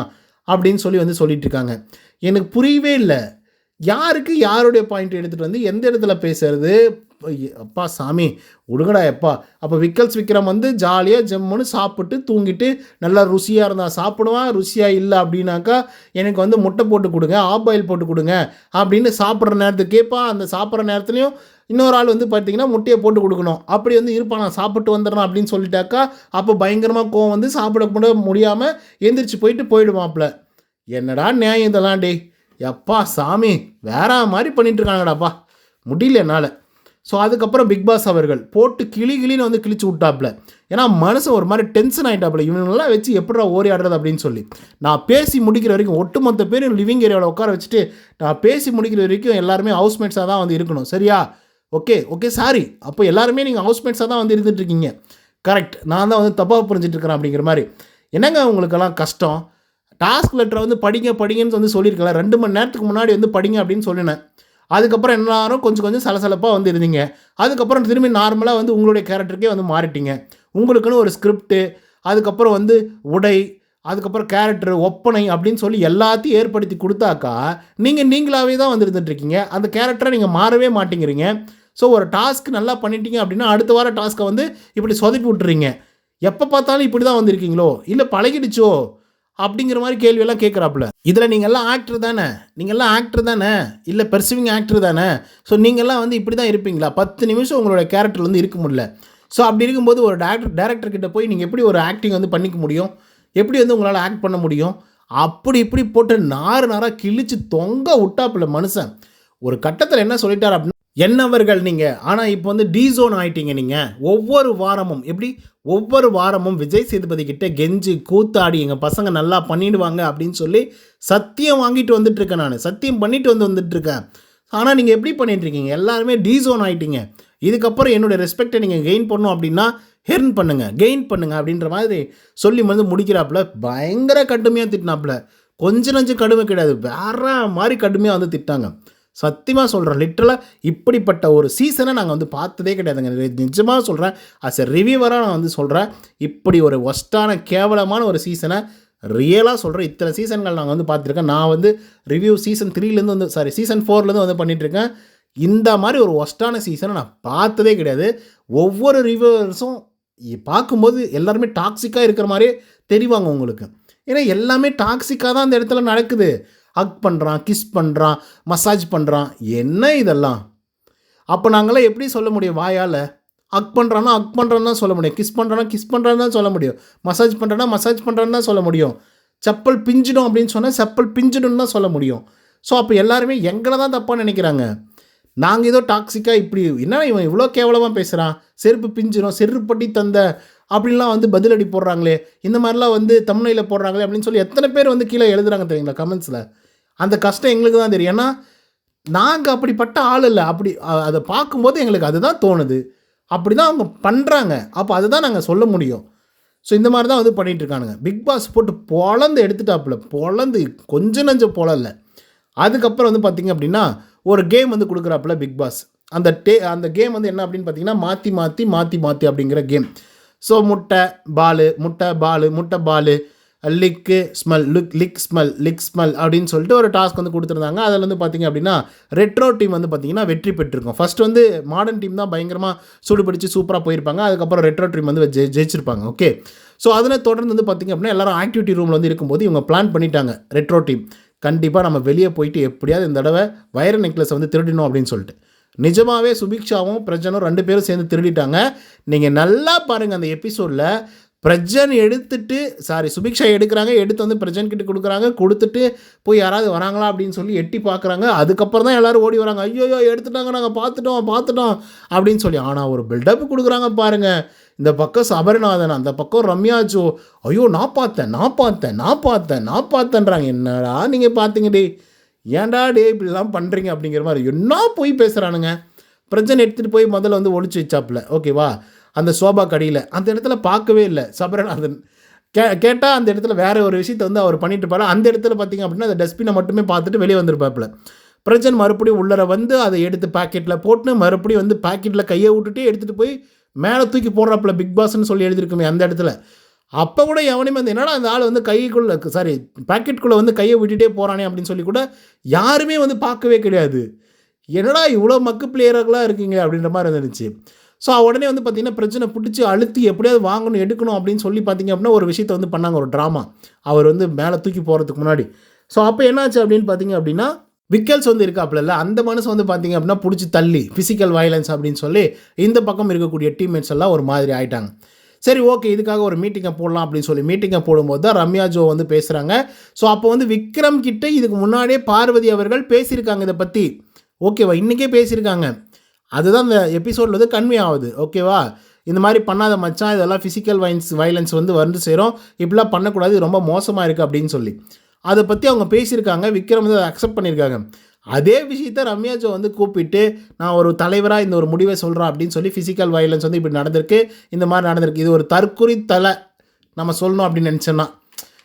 அப்படின்னு சொல்லி வந்து சொல்லிட்டு இருக்காங்க. எனக்கு புரியவே இல்லை. யாருக்கு யாருடைய பாயிண்ட் எடுத்துகிட்டு வந்து எந்த இடத்துல பேசுறது? அப்பா சாமி விடுங்கடா எப்பா. அப்போ விக்கல்ஸ் விக்ரம் வந்து ஜாலியாக ஜம்முன்னு சாப்பிட்டு தூங்கிட்டு நல்லா ருசியாக இருந்தால் சாப்பிடுவான் ருசியாக இல்லை அப்படின்னாக்கா எனக்கு வந்து முட்டை போட்டு கொடுங்க ஆப் ஆயில் போட்டு கொடுங்க அப்படின்னு சாப்பிட்ற நேரத்துக்கு கேட்பான் அந்த சாப்பிட்ற நேரத்துலையும் இன்னொரு ஆள் வந்து பார்த்தீங்கன்னா முட்டையை போட்டு கொடுக்கணும். அப்படி வந்து இருப்பான். நான் சாப்பிட்டு வந்துடுறேன் அப்படின்னு சொல்லிட்டாக்கா அப்போ பயங்கரமாக கோவம் வந்து சாப்பிட கூட முடியாமல் எந்திரிச்சு போயிட்டு போயிடுவாப்ல என்னடா நியாயம் இதெல்லாம் டே எப்பா சாமி வேற மாதிரி பண்ணிட்டுருக்காங்கடாப்பா. முடியல என்னால். ஸோ அதுக்கப்புறம் பிக் பாஸ் அவர்கள் போட்டு கிளி கிளின்னு வந்து கிழிச்சு விட்டாப்புல ஏன்னா மனசு ஒரு மாதிரி டென்ஷன் ஆகிட்டாப்புல இவங்கெல்லாம் வச்சு எப்படா ஓரி ஆடுறது அப்படின்னு சொல்லி. நான் பேசி முடிக்கிற வரைக்கும் ஒட்டுமொத்த பேரும் லிவிங் ஏரியாவில் உட்கார வச்சுட்டு நான் பேசி முடிக்கிற வரைக்கும் எல்லாருமே ஹவுஸ்மேட்ஸாக தான் வந்து இருக்கணும். சரியா? ஓகே ஓகே சாரி அப்போ எல்லாருமே நீங்கள் ஹவுஸ்மேட்ஸாக தான் வந்து இருந்துட்டு இருக்கீங்க கரெக்ட் நான் தான் வந்து தப்பாக புரிஞ்சிட்ருக்கிறேன் அப்படிங்கிற மாதிரி. என்னங்க உங்களுக்கெல்லாம் கஷ்டம்? டாஸ்க் லெட்டரை வந்து படிங்க படிங்கன்னு வந்து சொல்லியிருக்கல. ரெண்டு மணி நேரத்துக்கு முன்னாடி வந்து படிங்க அப்படின்னு சொல்லினேன். அதுக்கப்புறம் எல்லாரும் கொஞ்சம் கொஞ்சம் சலசலப்பாக வந்து இருந்தீங்க. அதுக்கப்புறம் திரும்பி நார்மலாக வந்து உங்களுடைய கேரக்டருக்கே வந்து மாறிட்டீங்க. உங்களுக்குன்னு ஒரு ஸ்கிரிப்டு அதுக்கப்புறம் வந்து உடை அதுக்கப்புறம் கேரக்டர் ஒப்பனை அப்படின்னு சொல்லி எல்லாத்தையும் ஏற்படுத்தி கொடுத்தாக்கா நீங்கள் நீங்களாகவே தான் வந்துருந்துட்டுருக்கீங்க அந்த கேரக்டரை நீங்கள் மாறவே மாட்டேங்கிறீங்க. ஸோ ஒரு டாஸ்க் நல்லா பண்ணிட்டீங்க அப்படின்னா அடுத்த வார டாஸ்க்கை வந்து இப்படி சொதப்பி விட்டுறீங்க. எப்போ பார்த்தாலும் இப்படி தான் வந்திருக்கீங்களோ? இல்லை பழகிடுச்சோ? அப்படிங்கிற மாதிரி கேள்வியெல்லாம் கேட்குறாப்புல இதில் நீங்கள்லாம் ஆக்டர் தானே? நீங்கள்லாம் ஆக்டர் தானே? இல்லை பெர்சிவிங் ஆக்டர் தானே? ஸோ நீங்கள்லாம் வந்து இப்படி தான் இருப்பீங்களா? பத்து நிமிஷம் உங்களோட கேரக்டர் வந்து இருக்க முடியல. ஸோ அப்படி இருக்கும்போது ஒரு டேரக்டர் டேரக்டர்கிட்ட போய் நீங்கள் எப்படி ஒரு ஆக்டிங் வந்து பண்ணிக்க முடியும்? எப்படி வந்து உங்களால் ஆக்ட் பண்ண முடியும்? அப்படி இப்படி போட்டு நாறு நாராக கிழிச்சு தொங்க விட்டாப்புல மனுஷன். ஒரு கட்டத்தில் என்ன சொல்லிட்டார் அப்படின்னா என்னவர்கள் நீங்கள் ஆனால் இப்போ வந்து டீசோன் ஆயிட்டீங்க நீங்கள் ஒவ்வொரு வாரமும் எப்படி? ஒவ்வொரு வாரமும் விஜய் சேதுபதி கிட்ட கெஞ்சி கூத்தாடி எங்கள் பசங்க நல்லா பண்ணிடுவாங்க அப்படின்னு சொல்லி சத்தியம் வாங்கிட்டு வந்துட்டுருக்கேன் நான். சத்தியம் பண்ணிட்டு வந்து வந்துட்டுருக்கேன் ஆனால் நீங்கள் எப்படி பண்ணிட்டுருக்கீங்க எல்லாருமே டீசோன் ஆயிட்டீங்க. இதுக்கப்புறம் என்னுடைய ரெஸ்பெக்டை நீங்கள் கெயின் பண்ணும் அப்படின்னா ஹெர்ன் பண்ணுங்கள் கெயின் பண்ணுங்கள் அப்படின்ற மாதிரி சொல்லி வந்து முடிக்கிறாப்புல. பயங்கர கடுமையாக திட்டினாப்புல. கொஞ்சம் நஞ்சம் கடுமை கிடையாது. வேற மாதிரி கடுமையாக வந்து திட்டாங்க. சத்தியமாக சொல்கிறேன் லிட்டரலாக இப்படிப்பட்ட ஒரு சீசனை நாங்கள் வந்து பார்த்ததே கிடையாதுங்க. நிஜமாக சொல்கிறேன் அஸ் எ ரிவியூவராக நான் வந்து சொல்கிறேன் இப்படி ஒரு ஒஸ்ட்டான கேவலமான ஒரு சீசனை ரியலாக சொல்கிறேன் இத்தனை சீசன்கள் நாங்கள் வந்து பார்த்துருக்கேன். நான் வந்து ரிவ்யூ சீசன் த்ரீலேருந்து வந்து சாரி சீசன் ஃபோர்லேருந்து வந்து பண்ணிகிட்ருக்கேன் இந்த மாதிரி ஒரு ஒஸ்ட்டான சீசனை நான் பார்த்ததே கிடையாது. ஒவ்வொரு ரிவ்யூவர்ஸும் பார்க்கும்போது எல்லாருமே டாக்ஸிக்காக இருக்கிற மாதிரியே தெரிவாங்க உங்களுக்கு. ஏன்னா எல்லாமே டாக்ஸிக்காக தான் அந்த இடத்துல நடக்குது. ஹக் பண்ணுறான் கிஸ் பண்ணுறான் மசாஜ் பண்ணுறான் என்ன இதெல்லாம்? அப்போ நாங்களாம் எப்படி சொல்ல முடியும் வாயால்? ஹக் பண்ணுறான்னா ஹக் பண்ணுறான்னு தான் சொல்ல முடியும். கிஸ் பண்ணுறான்னா கிஸ் பண்ணுறான்னு தான் சொல்ல முடியும். மசாஜ் பண்ணுறான்னா மசாஜ் பண்ணுறான்னு தான் சொல்ல முடியும். செப்பல் பிஞ்சிடும் அப்படின்னு சொன்னால் செப்பல் பிஞ்சிடும்னு தான் சொல்ல முடியும். ஸோ அப்போ எல்லாருமே எங்களை தான் தப்பாக நினைக்கிறாங்க. நாங்கள் ஏதோ டாக்ஸிக்காக இப்படி என்ன இவன் இவ்வளோ கேவலமாக பேசுகிறான் செருப்பு பிஞ்சிரும் செருப்பட்டி தந்த அப்படின்லாம் வந்து பதிலடி போடுறாங்களே. இந்த மாதிரிலாம் வந்து தமிழில் போடுறாங்களே அப்படின்னு சொல்லி எத்தனை பேர் வந்து கீழே எழுதுறாங்க தெரியுங்களா கமெண்ட்ஸில் அந்த கஷ்டம் எங்களுக்கு தான் தெரியும். ஏன்னா நாங்கள் அப்படிப்பட்ட ஆள் இல்லை. அப்படி அதை பார்க்கும்போது எங்களுக்கு அதுதான் தோணுது. அப்படி தான் அவங்க பண்ணுறாங்க அப்போ அதுதான் நாங்கள் சொல்ல முடியும். ஸோ இந்த மாதிரி தான் வந்து பண்ணிகிட்ருக்கானுங்க பிக் பாஸ் போட்டு பொழந்து எடுத்துட்டாப்புல. பொழந்து கொஞ்சம் நஞ்சம் பொழல அதுக்கப்புறம் வந்து பார்த்திங்க அப்படின்னா ஒரு கேம் வந்து கொடுக்குறாப்புல பிக் பாஸ் அந்த டே அந்த கேம் வந்து என்ன அப்படின்னு பார்த்தீங்கன்னா மாற்றி மாற்றி மாற்றி மாற்றி அப்படிங்கிற கேம் ஸோ முட்டை பாலு முட்டை பாலு முட்டை Balu lick smell look lick smell lick smell அப்படின்னு சொல்லிட்டு ஒரு டாஸ்க் வந்து கொடுத்துருந்தாங்க. அதில் வந்து பார்த்திங்க அப்படின்னா ரெட்ரோ டீம் வந்து பார்த்திங்கன்னா வெற்றி பெற்றிருக்கும். ஃபர்ஸ்ட் வந்து மாடர்ன் டீம் தான் பயங்கரமாக சூடுபிடிச்சு சூப்பராக போயிருப்பாங்க. அதுக்கப்புறம் ரெட்ரோ டீம் வந்து ஜெ ஜெயிச்சிருப்பாங்க. ஓகே ஸோ அதில் தொடர்ந்து வந்து பார்த்திங்க அப்படின்னா எல்லாரும் ஆக்டிவிட்டி ரூமில் வந்து இருக்கும்போது இவங்க பிளான் பண்ணிட்டாங்க ரெட்ரோ டீம் கண்டிப்பாக நம்ம வெளியே போயிட்டு எப்படியாவது இந்த தடவை வைர நெக்லஸ் வந்து திருடினோம் அப்படின்னு சொல்லிட்டு. நிஜமாகவே சுபிக்ஷாவும் பிரஜனும் ரெண்டு பேரும் சேர்ந்து திருடிட்டாங்க. நீங்கள் நல்லா பாருங்கள் அந்த எபிசோடில் பிரஜன் எடுத்துட்டு சாரி சுபிக்ஷா எடுக்கிறாங்க எடுத்து வந்து பிரஜன் கிட்ட கொடுக்குறாங்க கொடுத்துட்டு போய் யாராவது வராங்களா அப்படின்னு சொல்லி எட்டி பார்க்குறாங்க. அதுக்கப்புறம் தான் எல்லோரும் ஓடி வராங்க. ஐயோ எடுத்துட்டாங்க நாங்கள் பார்த்துட்டோம் பார்த்துட்டோம் அப்படின்னு சொல்லி. ஆனால் ஒரு பில்டப் கொடுக்குறாங்க பாருங்கள் இந்த பக்கம் சபரிநாதன் அந்த பக்கம் ரம்யாச்சோ ஐயோ நான் பார்த்தேன் நான் பார்த்தேன் நான் பார்த்தேன் நான் பார்த்தேன்றாங்க. என்னடா நீங்கள் பார்த்தீங்க டே ஏன்டா டே இப்படிலாம் பண்ணுறீங்க அப்படிங்கிற மாதிரி. என்ன போய் பேசுகிறானுங்க பிரச்சனை எடுத்துகிட்டு போய் முதல்ல வந்து ஒழிச்சு வச்சாப்புல. ஓகேவா? அந்த சோபா கடியில் அந்த இடத்துல பார்க்கவே இல்லை. சபரநாதன் கே கேட்டால் அந்த இடத்துல வேற ஒரு விஷயத்தை வந்து அவர் பண்ணிட்டு இருப்பாரு. அந்த இடத்துல பார்த்தீங்க அப்படின்னா அந்த டஸ்ட்பினை மட்டுமே பார்த்துட்டு வெளியே வந்திருப்பாப்புல. பிரஜன் மறுபடியும் உள்ளர வந்து அதை எடுத்து பாக்கெட்டில் போட்டு மறுபடியும் வந்து பாக்கெட்டில் கையை விட்டுட்டு எடுத்துகிட்டு போய் மேலே தூக்கி போடுறாப்புல பிக் பாஸ்ன்னு சொல்லி எழுதியிருக்குமே அந்த இடத்துல. அப்போ கூட எவனையுமே வந்து என்னடா அந்த ஆள் வந்து கைக்குள்ளே சாரி பாக்கெட்டுக்குள்ளே வந்து கையை விட்டுட்டே போகிறானே அப்படின்னு சொல்லி கூட யாருமே வந்து பார்க்கவே கிடையாது. என்னடா இவ்வளோ மக்கு பிளேயர்களாக இருக்கீங்க அப்படின்ற மாதிரி இருந்துச்சு. ஸோ உடனே வந்து பார்த்திங்கன்னா பிரச்சனை பிடிச்சி அழுத்தி எப்படியாவது வாங்கணும் எடுக்கணும் அப்படின்னு சொல்லி பார்த்தீங்க அப்படின்னா ஒரு விஷயத்த வந்து பண்ணாங்க ஒரு ட்ராமா அவர் வந்து மேலே தூக்கி போகிறதுக்கு முன்னாடி. ஸோ அப்போ என்னாச்சு அப்படின்னு பார்த்தீங்க அப்படின்னா விக்கல்ஸ் வந்து இருக்காப்புல அந்த மனசு வந்து பார்த்தீங்க அப்படின்னா பிடிச்சி தள்ளி ஃபிசிக்கல் வயலன்ஸ் அப்படின்னு சொல்லி இந்த பக்கம் இருக்கக்கூடிய டீம்மேட்ஸ் எல்லாம் ஒரு மாதிரி ஆயிட்டாங்க. சரி ஓகே இதுக்காக ஒரு மீட்டிங்கை போடலாம் அப்படின்னு சொல்லி மீட்டிங்கை போடும்போது தான் ரம்யா ஜோ வந்து பேசுகிறாங்க ஸோ அப்போ வந்து விக்ரம் கிட்ட இதுக்கு முன்னாடியே பார்வதி அவர்கள் பேசியிருக்காங்க இதை பற்றி ஓகேவா இன்றைக்கே பேசியிருக்காங்க. அதுதான் இந்த எபிசோடில் வந்து கன்வே ஆகுது ஓகேவா இந்த மாதிரி பண்ணாத மச்சான் இதெல்லாம் ஃபிசிக்கல் வைன்ஸ் வைலன்ஸ் வந்து வந்து சேரும். இப்படிலாம் பண்ணக்கூடாது இது ரொம்ப மோசமாக இருக்குது அப்படின்னு சொல்லி. அதை பற்றி அவங்க பேசியிருக்காங்க விக்ரம் வந்து அதை அக்செப்ட் பண்ணியிருக்காங்க. அதே விஷயத்த ரம்யா ஜோ வந்து கூப்பிட்டு நான் ஒரு தலைவராக இந்த ஒரு முடிவை சொல்கிறேன் அப்படின்னு சொல்லி ஃபிசிக்கல் வயலன்ஸ் வந்து இப்படி நடந்திருக்கு இந்த மாதிரி நடந்திருக்கு. இது ஒரு தற்குறி தலை நம்ம சொல்லணும் அப்படின்னு நினச்சோன்னா.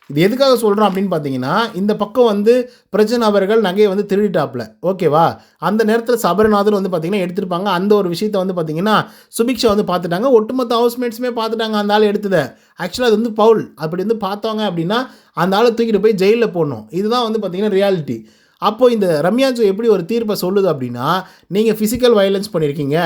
இது எதுக்காக சொல்கிறோம் அப்படின்னு பார்த்தீங்கன்னா இந்த பக்கம் வந்து பிரச்சனை அவர்கள் நகையை வந்து திருடிட்டாப்புல. ஓகேவா? அந்த நேரத்தில் சபரிநாதர் வந்து பார்த்தீங்கன்னா எடுத்திருப்பாங்க. அந்த ஒரு விஷயத்தை வந்து பார்த்தீங்கன்னா சுபிக்ஷா வந்து பார்த்துட்டாங்க ஒட்டுமொத்த ஹவுஸ்மேட்ஸுமே பார்த்துட்டாங்க அந்த ஆள் எடுத்ததை. ஆக்சுவலாக அது வந்து பவுல். அப்படி வந்து பார்த்தவங்க அப்படின்னா அந்த ஆளை தூக்கிட்டு போய் ஜெயிலில் போடணும். இதுதான் வந்து பார்த்தீங்கன்னா ரியாலிட்டி அப்போது இந்த ரம்யாஜோ எப்படி ஒரு தீர்ப்பை சொல்லுது அப்படின்னா நீங்கள் ஃபிசிக்கல் வயலன்ஸ் பண்ணியிருக்கீங்க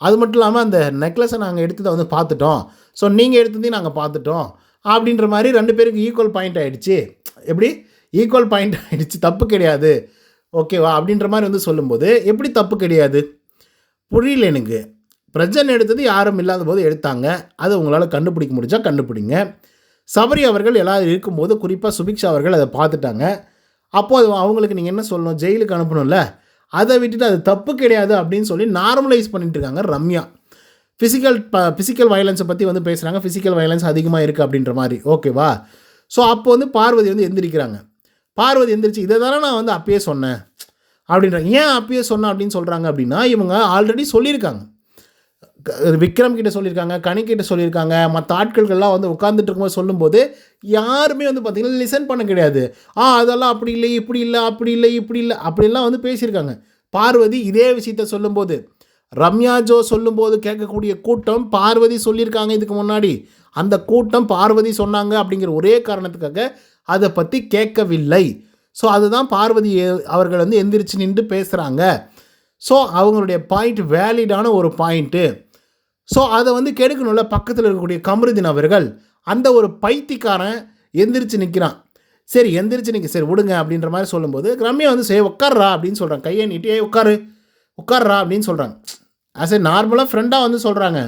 அது மட்டும் இல்லாமல் அந்த நெக்லஸை நாங்கள் எடுத்ததை வந்து பார்த்துட்டோம் ஸோ நீங்கள் எடுத்ததையும் நாங்கள் பார்த்துட்டோம் அப்படின்ற மாதிரி ரெண்டு பேருக்கு ஈக்குவல் பாயிண்ட் ஆகிடுச்சு எப்படி? ஈக்குவல் பாயிண்ட் ஆகிடுச்சு தப்பு கிடையாது. ஓகேவா அப்படின்ற மாதிரி வந்து சொல்லும்போது எப்படி தப்பு கிடையாது? புரியல எனக்கு. பிரஜன் எடுத்தது யாரும் இல்லாத போது எடுத்தாங்க. அதை உங்களால் கண்டுபிடிக்க முடிஞ்சால் கண்டுபிடிங்க. சபரி அவர்கள் எல்லாரும் இருக்கும்போது குறிப்பாக சுபிக்ஷா அவர்கள் அதை பார்த்துட்டாங்க. அப்போது அது அவங்களுக்கு நீங்கள் என்ன சொல்லணும்? ஜெயிலுக்கு அனுப்பணும்ல? அதை விட்டுட்டு அது தப்பு கிடையாது அப்படின்னு சொல்லி நார்மலைஸ் பண்ணிட்டு இருக்காங்க ரம்யா. ஃபிசிக்கல் ஃபிசிக்கல் வயலன்ஸை பற்றி வந்து பேசுகிறாங்க ஃபிசிக்கல் வயலன்ஸ் அதிகமாக இருக்குது அப்படின்ற மாதிரி. ஓகேவா ஸோ அப்போ வந்து பார்வதி வந்து எந்திரிக்கிறாங்க. பார்வதி எந்திரிச்சு இதை தானே நான் வந்து அப்பயே சொன்னேன். அப்படின்றாங்க. ஏன் அப்பயே சொன்னேன் அப்படின்னு சொல்கிறாங்க அப்படின்னா இவங்க ஆல்ரெடி சொல்லியிருக்காங்க. விக்ரம் கிட்ட சொல்லியிருக்காங்க கனி கிட்ட சொல்லியிருக்காங்க மற்ற ஆட்கள்கள்லாம் வந்து உட்காந்துட்டு இருக்கும்போது சொல்லும்போது யாருமே வந்து பார்த்திங்கன்னா லிசன் பண்ண கிடையாது. ஆ அதெல்லாம் அப்படி இல்லை இப்படி இல்லை அப்படி இல்லை இப்படி இல்லை அப்படிலாம் வந்து பேசியிருக்காங்க. பார்வதி இதே விஷயத்த சொல்லும்போது ரம்யா ஜோ சொல்லும்போது கேட்கக்கூடிய கூட்டம் பார்வதி சொல்லியிருக்காங்க இதுக்கு முன்னாடி. அந்த கூட்டம் பார்வதி சொன்னாங்க அப்படிங்கிற ஒரே காரணத்துக்காக அதை பற்றி கேட்கவில்லை. ஸோ அதுதான் பார்வதி அவர்கள் வந்து எந்திரிச்சு நின்று பேசுகிறாங்க ஸோ அவங்களுடைய பாயிண்ட் வேலிடான ஒரு பாயிண்ட்டு ஸோ அதை வந்து கெடுக்கணும்ல பக்கத்தில் இருக்கக்கூடிய கமருதீன் அவர்கள். அந்த ஒரு பைத்தியக்காரன் எந்திரிச்சு நிற்கிறான் சரி எந்திரிச்சு நிற்க சரி விடுங்க அப்படின்ற மாதிரி சொல்லும்போது ரம்யா வந்து சரி உட்கார்றா அப்படின்னு சொல்கிறான் கையை நீட்டியே உட்காரு. உட்கார்றா அப்படின்னு சொல்கிறாங்க ஆஸ் ஏ நார்மலாக ஃப்ரெண்டாக வந்து சொல்கிறாங்க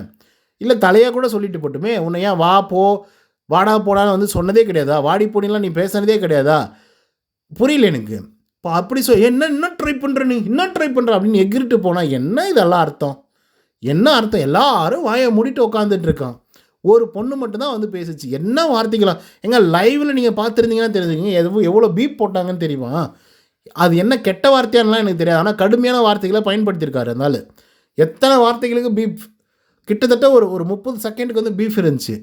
இல்லை தலையாக கூட சொல்லிட்டு போட்டுமே. உன்னை ஏன் வா போ வாடா போடான்னு வந்து சொன்னதே கிடையாதா? வாடி போனிலாம் நீ பேசுனதே கிடையாதா? புரியல எனக்கு. இப்போ அப்படி சொ என்ன இன்னும் ட்ரை பண்ணுற நீ? இன்னும் ட்ரை பண்ணுற அப்படின்னு எகிரிட்டு போனால் என்ன இதெல்லாம் அர்த்தம்? என்ன அர்த்தம்? எல்லாரும் வாயை மூடிட்டு உட்காந்துட்டு இருக்கான். ஒரு பொண்ணு மட்டும்தான் வந்து பேசுச்சு. என்ன வார்த்தைகளா எங்க லைவில் நீங்கள் பார்த்துருந்தீங்கன்னா தெரிஞ்சுங்க எவ்வளோ எவ்வளோ பீப் போட்டாங்கன்னு தெரியுமா? அது என்ன கெட்ட வார்த்தையானலாம் எனக்கு தெரியாது. ஆனால் கடுமையான வார்த்தைகளை பயன்படுத்தியிருக்காரு அதனால் எத்தனை வார்த்தைகளுக்கு பீஃப் கிட்டத்தட்ட ஒரு ஒரு முப்பது செகண்டுக்கு வந்து பீஃப் இருந்துச்சு.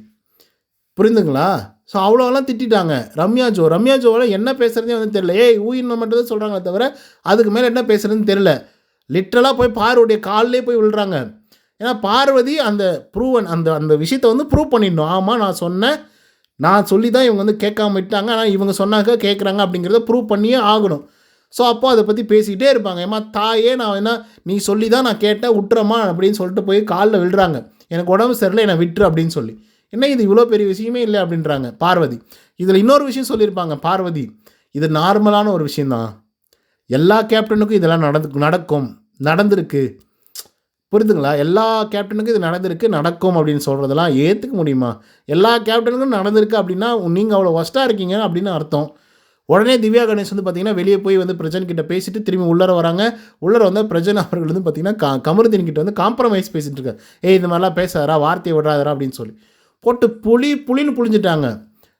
புரிந்துங்களா? ஸோ அவ்வளோலாம் திட்டிட்டாங்க. ரம்யா ஜோ ரம்யா ஜோவில் என்ன பேசுகிறதே வந்து தெரியல. ஏய் ஊயின்னு மட்டும் தான் சொல்கிறாங்களே தவிர அதுக்கு மேலே என்ன பேசுகிறதுன்னு தெரியல. லிட்ரலாக போய் பார்வதிய காலிலே போய் விழுறாங்க. ஏன்னா பார்வதி அந்த ப்ரூவன் அந்த அந்த விஷயத்தை வந்து ப்ரூவ் பண்ணிடணும். ஆமாம் நான் சொன்னேன். நான் சொல்லி தான் இவங்க வந்து கேட்காம விட்டாங்க. ஆனால் இவங்க சொன்னாக்க கேட்குறாங்க அப்படிங்கிறத ப்ரூவ் பண்ணியே ஆகணும். ஸோ அப்போ அதை பற்றி பேசிக்கிட்டே இருப்பாங்க. ஏமா தாயே நான் என்ன நீ சொல்லி தான் நான் கேட்டேன் விட்டுறமா அப்படின்னு சொல்லிட்டு போய் காலில் விழுறாங்க. எனக்கு உடம்பு சரியில்லை என்னை விட்டுரு அப்படின்னு சொல்லி. என்ன இது இவ்வளோ பெரிய விஷயமே இல்லை அப்படின்றாங்க. பார்வதி. இதில் இன்னொரு விஷயம் சொல்லியிருப்பாங்க பார்வதி. இது நார்மலான ஒரு விஷயந்தான் எல்லா கேப்டனுக்கும் இதெல்லாம் நடந்து நடக்கும் நடந்திருக்கு. புரியுதுங்களா எல்லா கேப்டனுக்கும் இது நடந்திருக்கு நடக்கும் அப்படின்னு சொல்கிறதெல்லாம் ஏற்றுக்க முடியுமா? எல்லா கேப்டனுக்கும் நடந்திருக்கு அப்படின்னா நீங்கள் அவ்வளோ ஒஸ்ட்டாக இருக்கீங்க அப்படின்னு அர்த்தம். உடனே திவ்யா கணேஷ் வந்து பார்த்தீங்கன்னா வெளியே போய் வந்து பிரஜன் கிட்ட பேசிட்டு திரும்பி உள்ளர வராங்க. உள்ளர வந்து பிரஜன் அவர்கள் வந்து பார்த்தீங்கன்னா கா கமருதீன் கிட்ட வந்து காம்ப்ரமைஸ் பேசிட்டு இருக்காரு. ஏய் இந்த மாதிரிலாம் பேசாதரா வார்த்தையை விடாதரா அப்படின்னு சொல்லி. போட்டு புளி புளின்னு புளிஞ்சிட்டாங்க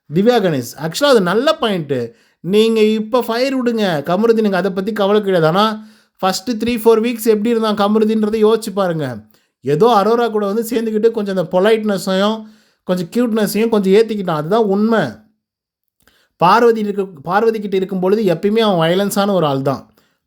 திவ்யா கணேஷ். ஆக்சுவலாக அது நல்ல பாயிண்ட்டு நீங்கள் இப்போ ஃபயர் விடுங்க. கமருதீனுக்கு அதை பற்றி கவலை கிடையாது. ஆனால் ஃபஸ்ட்டு த்ரீ ஃபோர் வீக்ஸ் எப்படி இருந்தான் கமருதீன்றதை யோசிச்சு பாருங்கள் ஏதோ அரோரா கூட வந்து சேர்ந்துக்கிட்டு கொஞ்சம் அந்த பொலைட்னஸையும் கொஞ்சம் க்யூட்னஸையும் கொஞ்சம் ஏற்றிக்கிட்டான் அதுதான் உண்மை. பார்வதி இருக்க பார்வதி கிட்ட இருக்கும் பொழுது எப்பயுமே அவன் வயலன்ஸான ஒரு ஆள் தான்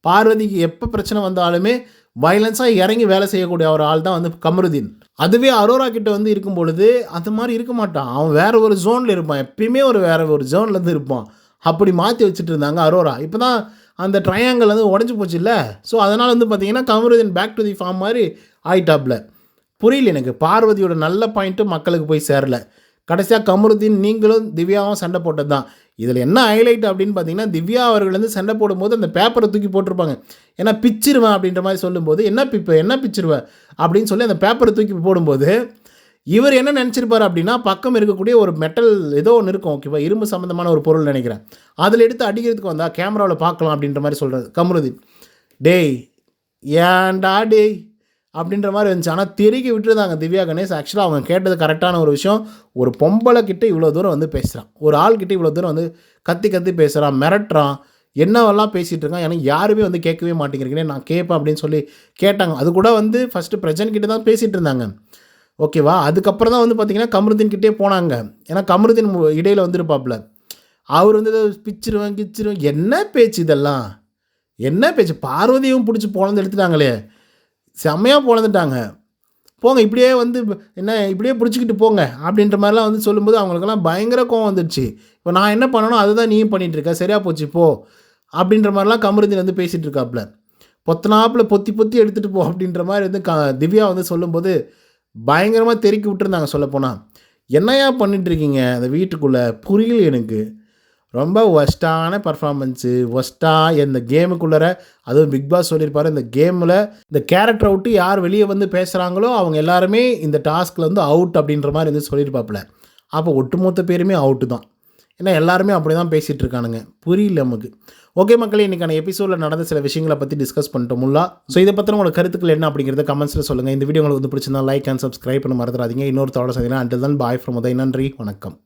பார்வதிக்கு எப்போ பிரச்சனை வந்தாலுமே வயலன்ஸாக இறங்கி வேலை செய்யக்கூடிய ஒரு ஆள் தான் வந்து கமருதீன். அதுவே அரோரா கிட்ட வந்து இருக்கும் பொழுது அந்த மாதிரி இருக்க மாட்டான். அவன் வேற ஒரு ஜோனில் இருப்பான். எப்பயுமே ஒரு வேற ஒரு ஜோனில் இருந்து இருப்பான். அப்படி மாற்றி வச்சுட்டு இருந்தாங்க அரோரா. இப்போ தான் அந்த ட்ரையாங்கிள் வந்து உடஞ்சி போச்சு இல்லை ஸோ அதனால் வந்து பார்த்தீங்கன்னா Kamarudeen back to the form மாதிரி ஆயிட்டாப்ல. புரியல எனக்கு. பார்வதியோட நல்ல பாயிண்ட்டு மக்களுக்கு போய் சேரல. கடைசியாக கமருதீன் நீங்களும் திவ்யாவும் சண்டை போட்டது தான் இதில் என்ன ஹைலைட் அப்படின்னு பார்த்தீங்கன்னா திவ்யா அவர்கள் வந்து சண்டை போடும்போது அந்த பேப்பரை தூக்கி போட்டிருப்பாங்க. ஏன்னா பிச்சிருவேன் அப்படின்ற மாதிரி சொல்லும்போது என்ன பிப்ப என்ன பிச்சிருவேன் அப்படின்னு சொல்லி அந்த பேப்பரை தூக்கி போடும்போது இவர் என்ன நினச்சிருப்பார் அப்படின்னா பக்கம் இருக்கக்கூடிய ஒரு மெட்டல் ஏதோ ஒன்று இருக்கும் ஓகேவா? இரும்பு சம்மந்தமான ஒரு பொருள் நினைக்கிறேன். அதில் எடுத்து அடிக்கிறதுக்கு வந்தால் கேமராவில் பார்க்கலாம் அப்படின்ற மாதிரி சொல்கிறது கமருதி டேய் ஏன்டா டேய்? அப்படின்ற மாதிரி இருந்துச்சு. ஆனால் தெருக்கி விட்டுருந்தாங்க திவ்யா கணேஷ். ஆக்சுவலாக அவங்க கேட்டது கரெக்டான ஒரு விஷயம். ஒரு பொம்பளை கிட்டே இவ்வளோ தூரம் வந்து பேசுகிறான் ஒரு ஆள்கிட்ட இவ்வளோ தூரம் வந்து கத்தி கத்தி பேசுகிறான் மிரட்டுறான் என்னவெல்லாம் பேசிகிட்டு இருக்கான் எனக்கு யாருமே வந்து கேட்கவே மாட்டேங்கிறீங்களே நான் கேட்பேன் அப்படின்னு சொல்லி கேட்டாங்க. அது கூட வந்து ஃபஸ்ட்டு பிரஜன் கிட்டே தான் பேசிகிட்டு இருந்தாங்க. ஓகேவா அதுக்கப்புறம் தான் வந்து பார்த்திங்கன்னா கமருதீன் கிட்டே போனாங்க. ஏன்னா கமருதீன் மு- வந்துருப்பாப்புல அவர் வந்து பிச்சிருவேன் கிச்சிருவேன். என்ன பேச்சு இதெல்லாம்? என்ன பேச்சு? பார்வதியும் பிடிச்சி போனது எடுத்துட்டாங்களே. செம்மையாக பிறந்துட்டாங்க போங்க இப்படியே வந்து என்ன இப்படியே பிடிச்சிக்கிட்டு போங்க அப்படின்ற மாதிரிலாம் வந்து சொல்லும்போது அவங்களுக்கெல்லாம் பயங்கர கோவம் வந்துடுச்சு இப்போ நான் என்ன பண்ணணும் அதுதான் நீயும் பண்ணிகிட்ருக்க சரியாக போச்சு போ அப்படின்ற மாதிரிலாம் கமருதீன் வந்து பேசிகிட்டு இருக்காப்புல பொத்தனாப்பில் பொத்தி பொத்தி எடுத்துகிட்டு போ அப்படின்ற மாதிரி வந்து க திவ்யா வந்து சொல்லும்போது பயங்கரமாக தெருக்கி விட்டுருந்தாங்க சொல்லப்போனால் என்னையா பண்ணிகிட்ருக்கீங்க அந்த வீட்டுக்குள்ளே? புரியல எனக்கு. ரொம்ப ஒஸ்ட்டான பர்ஃபார்மன்ஸு ஒஸ்ட்டாக இந்த கேமுக்குள்ளே அதுவும் பிக் பாஸ் சொல்லியிருப்பாரு இந்த கேமில் இந்த கேரக்டரை விட்டு யார் வெளியே வந்து பேசுகிறாங்களோ அவங்க எல்லாருமே இந்த டாஸ்கில் வந்து அவுட் அப்படின்ற மாதிரி வந்து சொல்லியிருப்பாப்புல. அப்போ ஒட்டுமொத்த பேருமே அவுட்டு தான். ஏன்னா எல்லாருமே அப்படி தான் பேசிகிட்டு இருக்கானுங்க. புரியல நமக்கு. ஓகே மக்களே இன்றைக்கான எபிசோடில் நடந்த சில விஷயங்களை பற்றி டிஸ்கஸ் பண்ணிட்டோம்ல ஸோ இதை பற்றின உங்களோட கருத்துக்கள் என்ன அப்படிங்கிறத கமெண்ட்ஸில் சொல்லுங்கள் இந்த வீடியோ உங்களுக்கு வந்து பிடிச்சிருந்தா லைக் அண்ட் சப்ஸ்கிரைப் பண்ண மறந்துடாதீங்க. இன்னொரு தோட சந்தினா அண்டில் தான் பாய் ஃப்ரம் உதய் நன்றி. வணக்கம்.